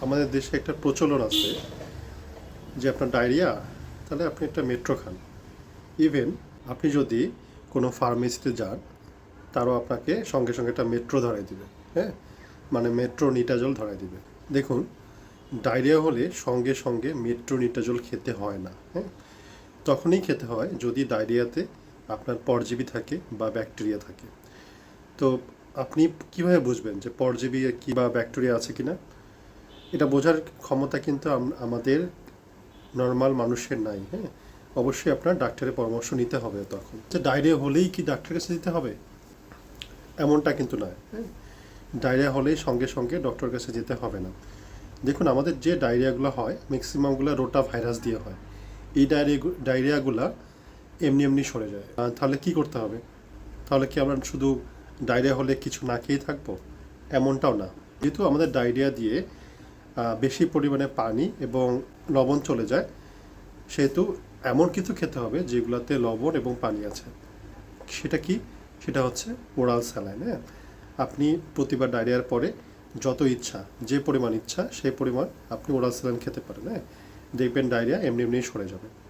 আমাদের দেশে একটা প্রচলন আছে যে আপনার ডায়রিয়া, তাহলে আপনি একটা মেট্রো খান। ইভেন আপনি যদি কোনো ফার্মেসিতে যান, তারও আপনাকে সঙ্গে সঙ্গে একটা মেট্রো ধরাই দিবে হ্যাঁ? মানে মেট্রো নিটাজল ধরাই দিবে। দেখুন, ডায়রিয়া হলে সঙ্গে সঙ্গে মেট্রো নিটাজল খেতে হয় না হ্যাঁ? তখনই খেতে হয় যদি ডায়রিয়াতে আপনার পরজীবী থাকে বা ব্যাকটেরিয়া থাকে। তো আপনি কীভাবে বুঝবেন যে পরজীবী কি বা ব্যাকটেরিয়া আছে কিনা? এটা বোঝার ক্ষমতা কিন্তু আমাদের নর্মাল মানুষের নাই হ্যাঁ? অবশ্যই আপনার ডাক্তারের পরামর্শ নিতে হবে তখন যে ডায়রিয়া হলেই কি ডাক্তারের কাছে যেতে হবে? এমনটা কিন্তু নয় হ্যাঁ? ডায়রিয়া হলেই সঙ্গে সঙ্গে ডক্টরের কাছে যেতে হবে না। দেখুন, আমাদের যে ডায়রিয়াগুলো হয় ম্যাক্সিমামগুলো রোটা ভাইরাস দিয়ে হয়। এই ডায়রিয়া ডায়রিয়াগুলো এমনি এমনি সরে যায়। তাহলে কি করতে হবে? তাহলে কি আমরা শুধু ডায়রিয়া হলে কিছু না খেয়ে থাকব? এমনটাও না। যেহেতু আমাদের ডায়রিয়া দিয়ে বেশি পরিমাণে পানি এবং লবণ চলে যায়। সেহেতু এমন কিছু খেতে হবে যেগুলোতে লবণ এবং পানি আছে। সেটা কি? সেটা হচ্ছে ওরাল স্যালাইন হ্যাঁ? আপনি প্রতিবার ডায়রিয়ার পরে যত ইচ্ছা, যে পরিমাণ ইচ্ছা, সেই পরিমাণ আপনি ওরাল স্যালাইন খেতে পারেন হ্যাঁ? দেখবেন ডায়রিয়া এমনি এমনি সরে যাবে।